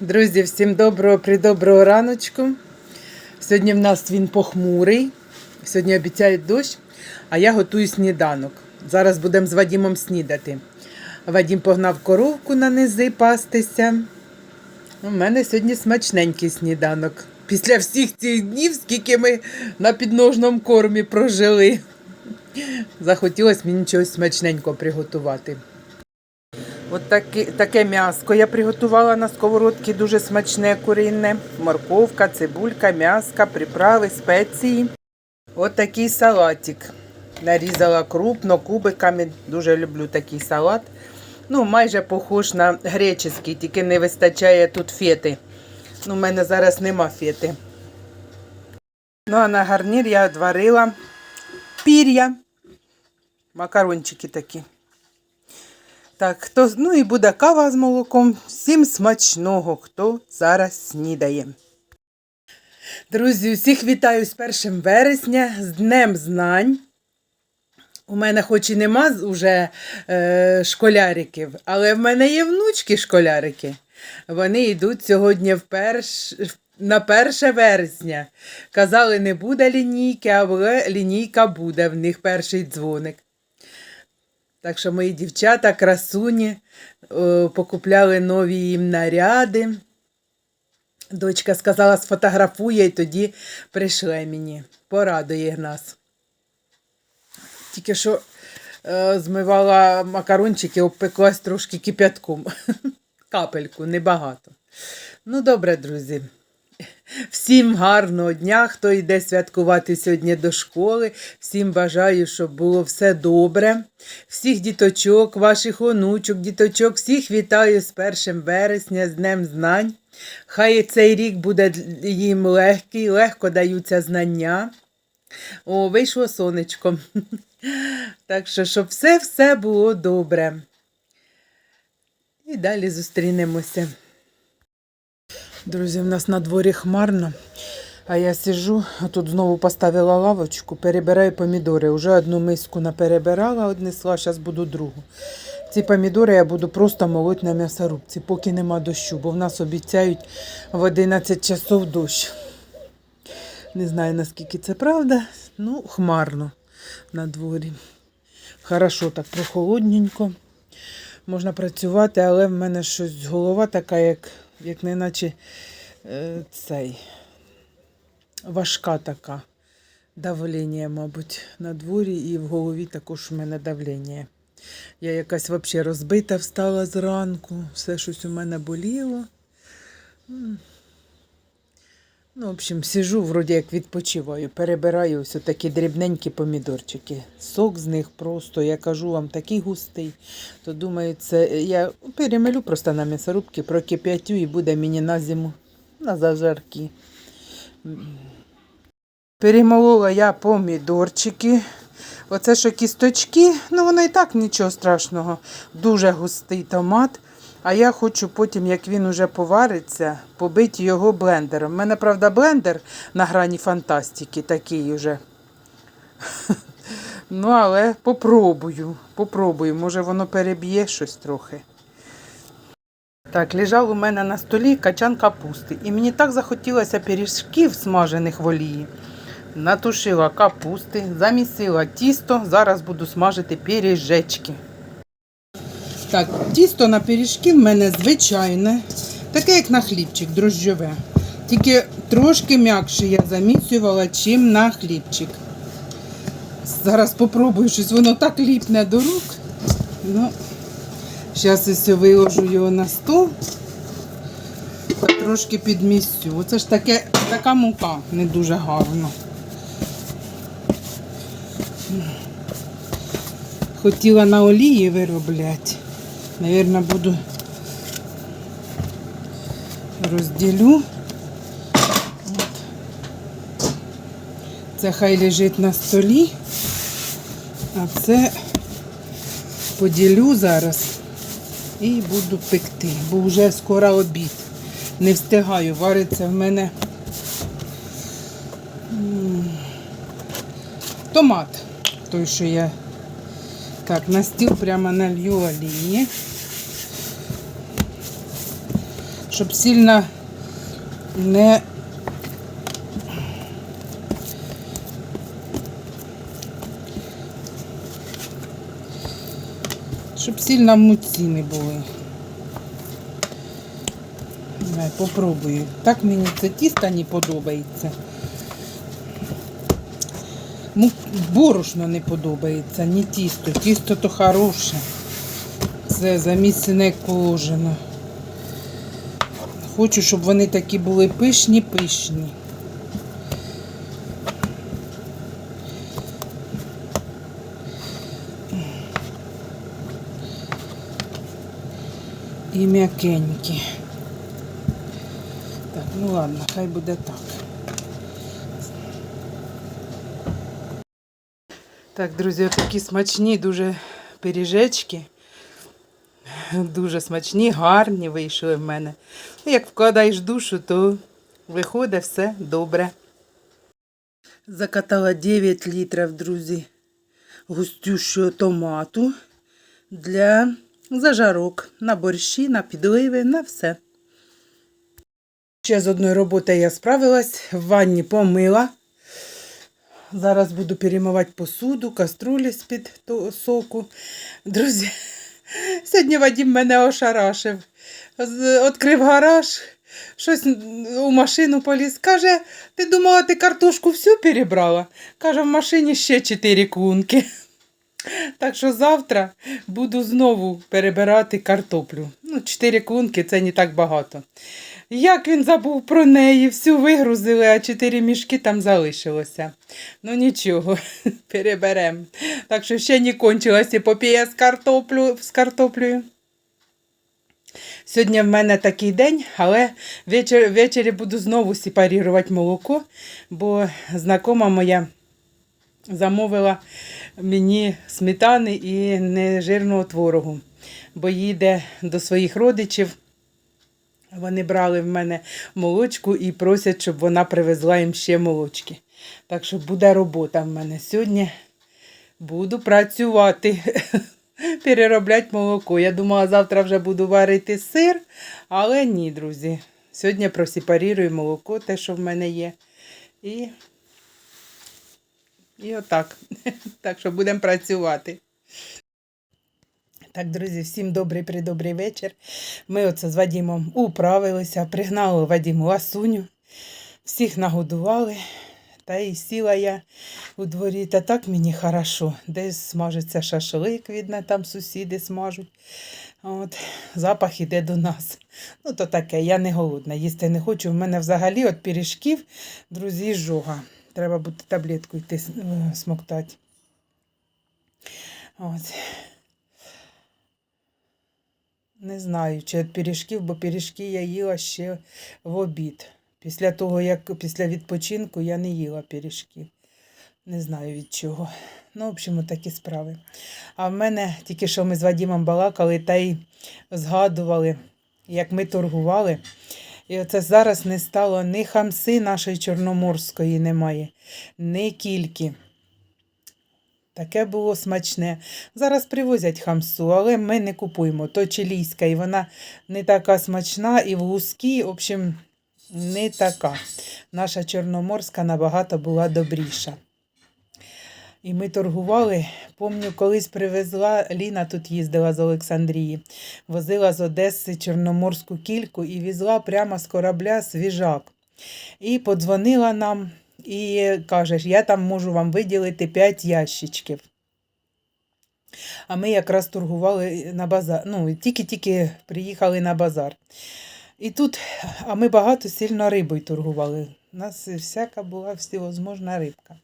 Друзі, всім доброго придоброго раночку. Сьогодні в нас він похмурий. Сьогодні обіцяють дощ, а я готую сніданок. Зараз будемо з Вадімом снідати. Вадім погнав коровку на низи пастися. У мене сьогодні смачненький сніданок. Після всіх цих днів, скільки ми на підножному кормі прожили. Захотілося мені чогось смачненького приготувати. От таке, таке м'яско я приготувала на сковородці, дуже смачне куринне. Морковка, цибулька, м'яска, приправи, спеції. От салатик. Нарізала крупно, кубиками. Дуже люблю такий салат. Ну, майже похож на греческий, тільки не вистачає тут фети. Ну, в мене зараз нема фети. Ну, а на гарнір я відварила пір'я. Макарончики такі. Так, хто, ну і буде кава з молоком. Всім смачного, хто зараз снідає. Друзі, усіх вітаю з 1 вересня, з Днем Знань. У мене хоч і нема уже е, школяриків, але в мене є внучки школярики. Вони йдуть сьогодні в перш, на 1 вересня. Казали, не буде лінійки, але лінійка буде, в них перший дзвоник. Так що мої дівчата, красуні, е, покупляли нові їм наряди. Дочка сказала, сфотографує і тоді прийшли мені. Порадує нас. Тільки що е, змивала макарончики, обпеклась трошки кип'ятком. Капельку, небагато. Ну, добре, друзі. Всім гарного дня, хто йде святкувати сьогодні до школи. Всім бажаю, щоб було все добре. Всіх діточок, ваших онучок, діточок, всіх вітаю з 1 вересня, з Днем Знань. Хай цей рік буде їм легкий, легко даються знання. О, вийшло сонечко. Так що, щоб все-все було добре. І далі зустрінемося. Друзі, в нас на дворі хмарно. А я сижу, тут знову поставила лавочку, перебираю помідори. Уже одну миску наперебирала, однесла, зараз буду другу. Ці помідори я буду просто молоть на м'ясорубці, поки нема дощу, бо в нас обіцяють в 11 часов дощ. Не знаю, наскільки це правда, ну, хмарно на дворі. Хорошо, так прохолодненько. Можна працювати, але в мене щось голова така, як, як неначе е, цей важка така. Давлення, мабуть, на дворі і в голові також у мене давлення. Я якась взагалі розбита встала зранку, все щось у мене боліло. Ну, в общем, сижу, вроді як відпочиваю, перебираю ось такі дрібненькі помідорчики. Сок з них просто, я кажу вам, такий густий. То думаю, це я перемелю просто на м'ясорубки, прокип'ятю і буде мені на зиму на зажарки. Перемолола я помідорчики. Оце що кісточки, ну воно і так нічого страшного. Дуже густий томат. А я хочу потім, як він уже повариться, побити його блендером. У мене, правда, блендер на грані фантастики такий уже. Ну, але попробую, попробую. Може воно переб'є щось трохи. Так, лежав у мене на столі качан капусти. І мені так захотілося пиріжків смажених в олії. Натушила капусти, замісила тісто. Зараз буду смажити пиріжечки. Так, тісто на пиріжки в мене звичайне, таке як на хлібчик, дрожжове. Тільки трошки м'якше я замісювала, чим на хлібчик. Зараз спробую щось, воно так ліпне до рук. Ну, зараз ось виложу його на стол. Трошки підмісю. Оце ж таке, така мука не дуже гарно. Хотіла на олії виробляти. Наверное, буду розділю. От. Це хай лежить на столі, а це поділю зараз і буду пекти, бо вже скоро обід. Не встигаю, вариться в мене томат, той, що я так, на стіл прямо налью олії. щоб сильно не щоб сильно муці не були. Давай, попробую. Так мені це тісто не подобається. Борошно не подобається, не тісто. Тісто то хороше. Це замісене як положено. Хочу, щоб вони такі були пишні, пишні. І м'якенькі. Так, ну ладно, хай буде так. Так, друзі, такі смачні дуже пиріжечки. Дуже смачні, гарні вийшли в мене. Ну, Як вкладаєш душу, то виходить все добре. Закатала 9 літрів, друзі, густющого томату для зажарок на борщі, на підливи, на все. Ще з одної роботи я справилась, в ванні помила. Зараз буду перемивати посуду, каструлі з-під соку. Друзі, сьогодні Вадим мене ошарашив. Відкрив гараж, щось у машину поліз. Каже, ти думала, ти картошку всю перебрала? Каже, в машині ще чотири клунки. Так що завтра буду знову перебирати картоплю. Ну, чотири клунки це не так багато. Як він забув про неї, всю вигрузили, а чотири мішки там залишилося. Ну нічого, переберемо. Так що ще не кончилася епопея з, картоплю, з картоплею. Сьогодні в мене такий день, але вечір, ввечері буду знову сепарувати молоко, бо знакома моя замовила мені сметани і нежирного творогу, бо їде до своїх родичів. Вони брали в мене молочку і просять, щоб вона привезла їм ще молочки. Так що буде робота в мене сьогодні. Буду працювати, переробляти молоко. Я думала, завтра вже буду варити сир, але ні, друзі. Сьогодні просепарірую молоко, те, що в мене є. І, і отак. Так що будемо працювати. Так, друзі, всім добрий придобрий вечір. Ми оце з Вадімом управилися, пригнали Вадіму ласуню, всіх нагодували. Та й сіла я у дворі, та так мені хорошо. Десь смажиться шашлик, видно, там сусіди смажуть. От, запах іде до нас. Ну, то таке, я не голодна, їсти не хочу. У мене взагалі от пиріжків, друзі, жога. Треба буде таблетку йти е, смоктати. От. Не знаю, чи від пиріжків, бо пиріжки я їла ще в обід. Після того, як після відпочинку я не їла пиріжків. Не знаю від чого. Ну, в общем, такі справи. А в мене тільки що ми з Вадімом балакали та й згадували, як ми торгували. І оце зараз не стало ні хамси нашої Чорноморської немає, ні кільки. Таке було смачне. Зараз привозять хамсу, але ми не купуємо. То чилійська, і вона не така смачна, і в луски, в общем, не така. Наша чорноморська набагато була добріша. І ми торгували. Помню, колись привезла, Ліна тут їздила з Олександрії, возила з Одеси чорноморську кільку і візла прямо з корабля свіжак. І подзвонила нам і каже, я там можу вам виділити 5 ящичків. А ми якраз торгували на базар. Ну, тільки-тільки приїхали на базар. І тут, а ми багато сильно рибою торгували. У нас всяка була всевозможна рибка.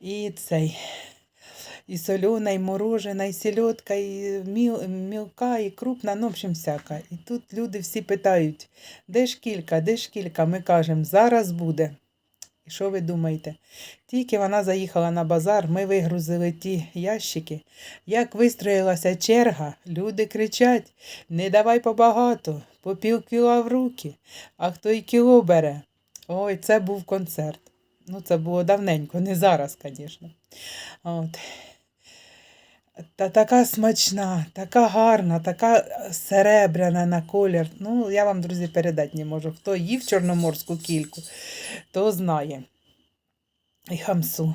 І цей. І солена, і морожена, і сельодка, і мілка, і крупна, ну, в общем, всяка. І тут люди всі питають, де ж кілька, де ж кілька? Ми кажемо, зараз буде. І що ви думаєте? Тільки вона заїхала на базар, ми вигрузили ті ящики. Як вистроїлася черга, люди кричать: не давай побагато, по пів кіла в руки, а хто й кіло бере. Ой, це був концерт. Ну, це було давненько, не зараз, звісно. От. Та така смачна, така гарна, така серебряна на колір. Ну, я вам, друзі, передати не можу. Хто їв чорноморську кільку, то знає. І хамсу.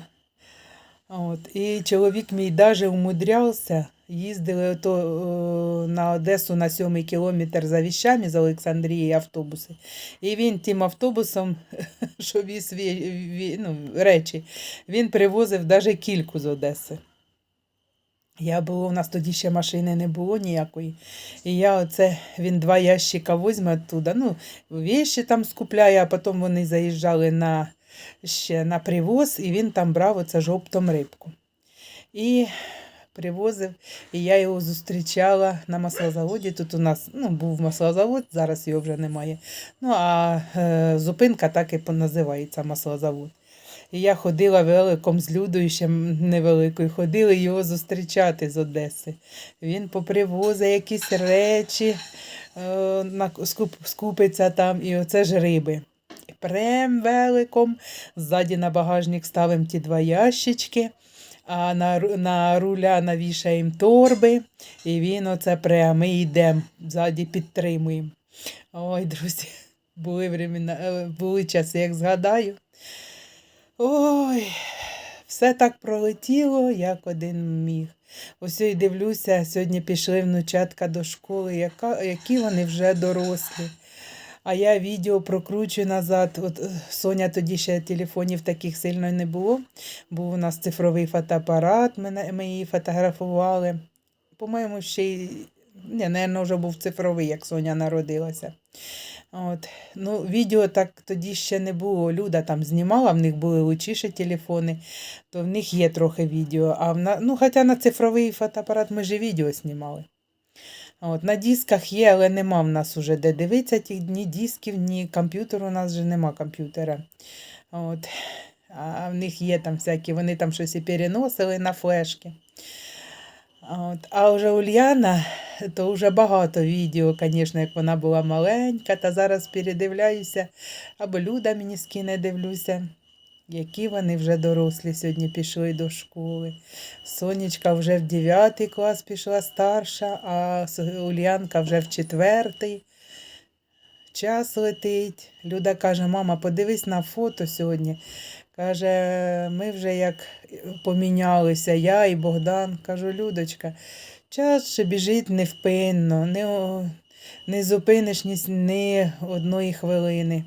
От. І чоловік мій даже умудрявся. Їздили ото, о, на Одесу на сьомий кілометр за віщами з Олександрії автобуси. І він тим автобусом, що віз ві- ві- ну, речі, він привозив даже кільку з Одеси. Я було, у нас тоді ще машини не було ніякої. І я оце, він два ящика візьме оттуда. Ну, віші там скупляє, а потім вони заїжджали на, ще на привоз, і він там брав оце ж оптом рибку. І привозив, і я його зустрічала на маслозаводі. Тут у нас ну, був маслозавод, зараз його вже немає. Ну, а е, зупинка так і називається маслозавод. І я ходила великом з Людою, ще невеликою, ходили його зустрічати з Одеси. Він попривозить якісь речі, е, скуп, скупиться там, і оце ж риби. І Прям великом. Ззаді на багажник ставимо ті два ящички, а на, на руля навішаємо торби, і він оце прямо йдемо, ззаді підтримуємо. Ой, друзі, були, времена, е, були часи, як згадаю. Ой, все так пролетіло, як один міг. Ось і дивлюся, сьогодні пішли внучатка до школи, яка, які вони вже дорослі. А я відео прокручую назад. От е, Соня тоді ще телефонів таких сильно не було. Був у нас цифровий фотоапарат, ми, ми її фотографували. По-моєму, ще й. Ні, напевно, вже був цифровий, як Соня народилася. От. Ну, відео так тоді ще не було. Люда там знімала, в них були лучіші телефони, то в них є трохи відео. А в на... ну, хоча на цифровий фотоапарат ми ж відео знімали. От, на дисках є, але нема в нас уже де дивитися ні дисків, ні комп'ютеру, у нас вже нема комп'ютера. От. А в них є там всякі, вони там щось і переносили на флешки. От. А вже Ульяна, то вже багато відео, звісно, як вона була маленька, та зараз передивляюся, або Люда мені скине дивлюся, які вони вже дорослі сьогодні пішли до школи. Сонечка вже в 9 клас пішла старша, а Ульянка вже в 4. Час летить. Люда каже: мама, подивись на фото сьогодні. Каже, ми вже як помінялися, я і Богдан. Кажу, Людочка, час ще біжить невпинно, не, не зупиниш ні, ні одної хвилини.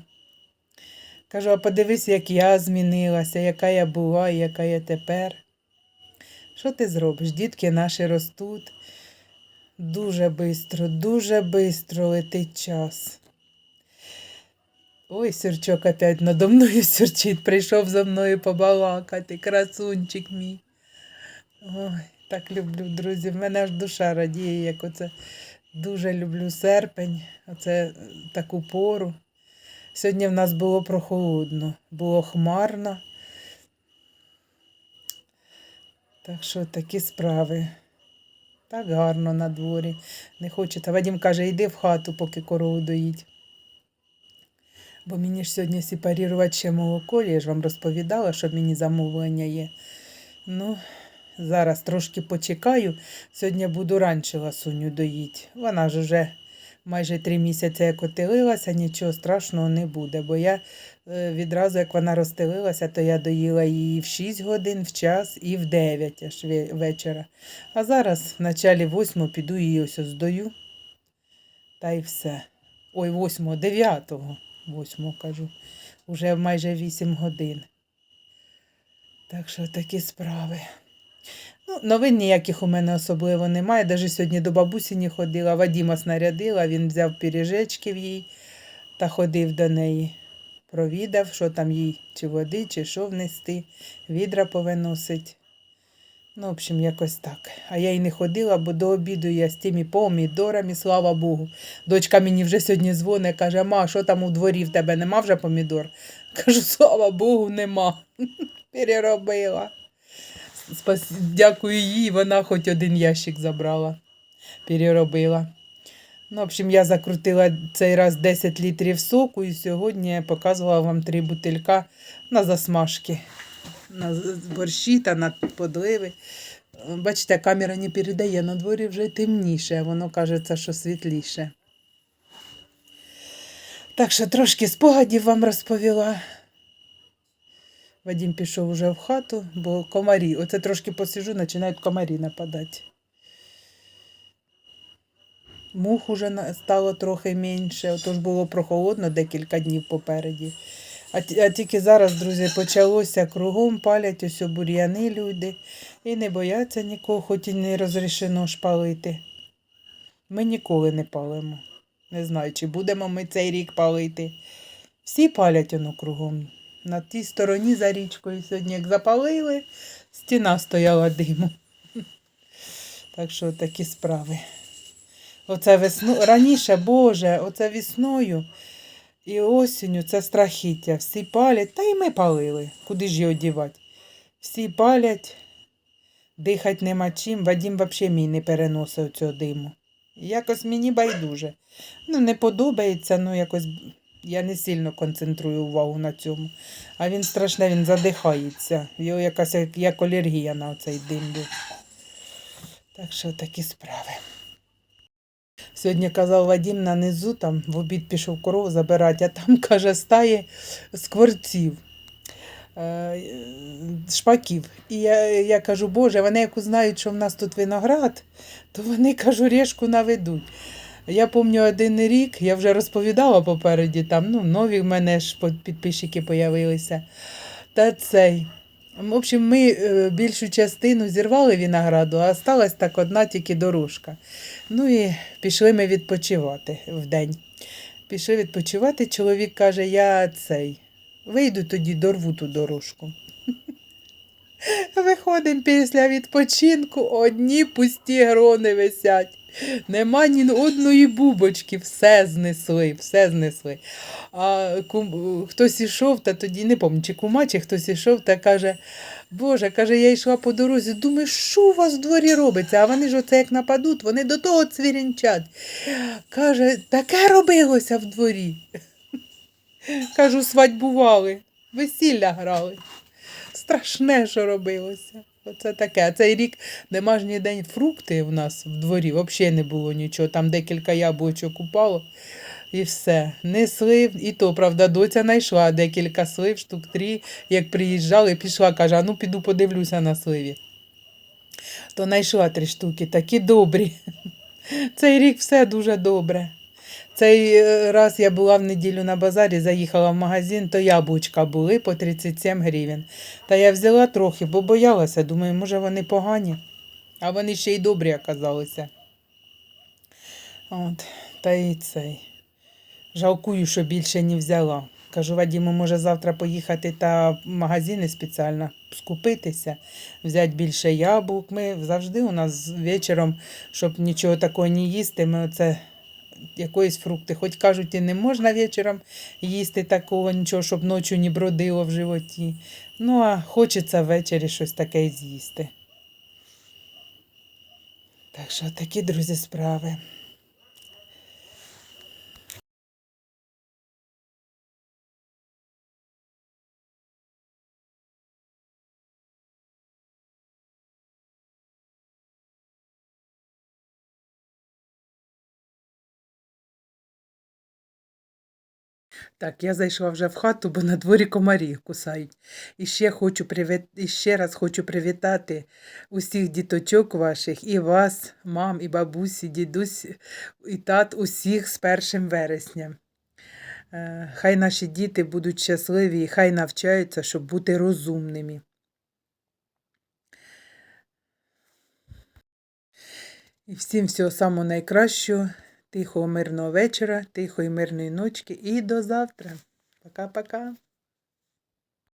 Кажу, а подивись, як я змінилася, яка я була і яка я тепер. Що ти зробиш? Дітки наші ростуть. Дуже бистро, дуже бистро летить час. Ой, сюрчок опять надо мною сюрчить, прийшов за мною побалакати, красунчик мій. Ой, так люблю, друзі. В мене аж душа радіє, як оце дуже люблю серпень, оце таку пору. Сьогодні в нас було прохолодно, було хмарно. Так що такі справи. Так гарно на дворі. Не хочете. Вадим каже, йди в хату, поки корову доїть. Бо мені ж сьогодні сепарувати ще молоко, я ж вам розповідала, що мені замовлення є. Ну, зараз трошки почекаю. Сьогодні буду раніше ласуню доїть. Вона ж уже майже три місяці як отелилася, нічого страшного не буде. Бо я е, відразу, як вона розстелилася, то я доїла її в 6 годин, в час і в 9 аж ве- вечора. А зараз в началі 8 піду її ось здою. Та й все. Ой, 8, 9, 8 кажу. Уже майже 8 годин. Так що такі справи. Ну, новин ніяких у мене особливо немає. Навіть сьогодні до бабусі не ходила, Вадіма снарядила, він взяв пиріжечків їй та ходив до неї. Провідав, що там їй, чи води, чи що внести, відра повиносить. Ну, в общем, якось так. А я й не ходила, бо до обіду я з тими помідорами, слава Богу. Дочка мені вже сьогодні дзвонить, каже, ма, що там у дворі в тебе нема вже помідор? Кажу, слава Богу, нема. Переробила. Спас... Дякую їй, вона хоч один ящик забрала, переробила. Ну, в общем, я закрутила цей раз 10 літрів соку і сьогодні я показувала вам три бутилька на засмажки, на борщі та на подливи. бачите, камера не передає, на дворі вже темніше, воно кажеться, що світліше. Так що трошки спогадів вам розповіла. Вадим пішов уже в хату, бо комарі. Оце трошки посижу, починають комарі нападати. Мух уже стало трохи менше, отож було прохолодно декілька днів попереді. А, а тільки зараз, друзі, почалося кругом палять ось бур'яни люди і не бояться нікого, хоч і не розрішено ж палити. Ми ніколи не палимо. Не знаю, чи будемо ми цей рік палити. Всі палять воно кругом. На тій стороні за річкою сьогодні, як запалили, стіна стояла диму. Так що такі справи. Оце весну... Раніше, Боже, оце весною і осінню це страхіття. Всі палять, та й ми палили. Куди ж його дівати? Всі палять, дихати нема чим. Вадім взагалі мій не переносив цього диму. Якось мені байдуже. Ну, не подобається, ну якось я не сильно концентрую увагу на цьому. А він страшне, він задихається. Його якась як, алергія на цей дим. Так що такі справи. Сьогодні казав Вадим на низу, там в обід пішов корову забирати, а там, каже, стає скворців, е, шпаків. І я, я кажу, Боже, вони як узнають, що в нас тут виноград, то вони, кажу, решку наведуть. Я пам'ятаю один рік, я вже розповідала попереді, там ну, нові в мене ж підписчики появилися. Та цей. В общем, ми е, більшу частину зірвали винограду, а осталась так одна тільки дорожка. Ну і пішли ми відпочивати вдень. Пішли відпочивати. Чоловік каже, я цей. Вийду тоді, дорву ту дорожку. Виходимо після відпочинку, одні пусті грони висять. Нема ні одної бубочки, все знесли, все знесли. А кум, хтось ішов, та тоді не пам'ятаю, чи кума, чи хтось ішов та каже, Боже, каже, я йшла по дорозі, думаю, що у вас в дворі робиться? А вони ж оце як нападуть, вони до того цвірінчать. Каже, таке робилося в дворі. Кажу, свадьбували, весілля грали. Страшне, що робилося. Оце таке. А цей рік нема ж ніде фрукти в нас в дворі, взагалі не було нічого. Там декілька яблучок упало і все. Не слив, і то, правда, доця знайшла декілька слив, штук три. Як приїжджали, пішла, каже, а ну піду подивлюся на сливі. То знайшла три штуки, такі добрі. Цей рік все дуже добре. Цей е, раз я була в неділю на базарі, заїхала в магазин, то яблучка були по 37 гривень. Та я взяла трохи, бо боялася, думаю, може вони погані. А вони ще й добрі оказалися. От, та і цей. Жалкую, що більше не взяла. Кажу, Вадіму, може завтра поїхати та в магазини спеціально скупитися, взяти більше яблук. Ми завжди у нас вечором, щоб нічого такого не їсти, ми оце якоїсь фрукти. Хоч кажуть, і не можна вечором їсти такого нічого, щоб ночі не бродило в животі. Ну, а хочеться ввечері щось таке з'їсти. Так що такі, друзі, справи. Так, я зайшла вже в хату, бо на дворі комарі кусають. І ще, хочу привіт... і ще раз хочу привітати усіх діточок ваших, і вас, мам, і бабусі, дідусь, і тат, усіх з першим вересням. Е, Хай наші діти будуть щасливі і хай навчаються, щоб бути розумними. І всім всього самого найкращого, тихого мирного вечора, тихої мирної ночки і до завтра. Пока-пока.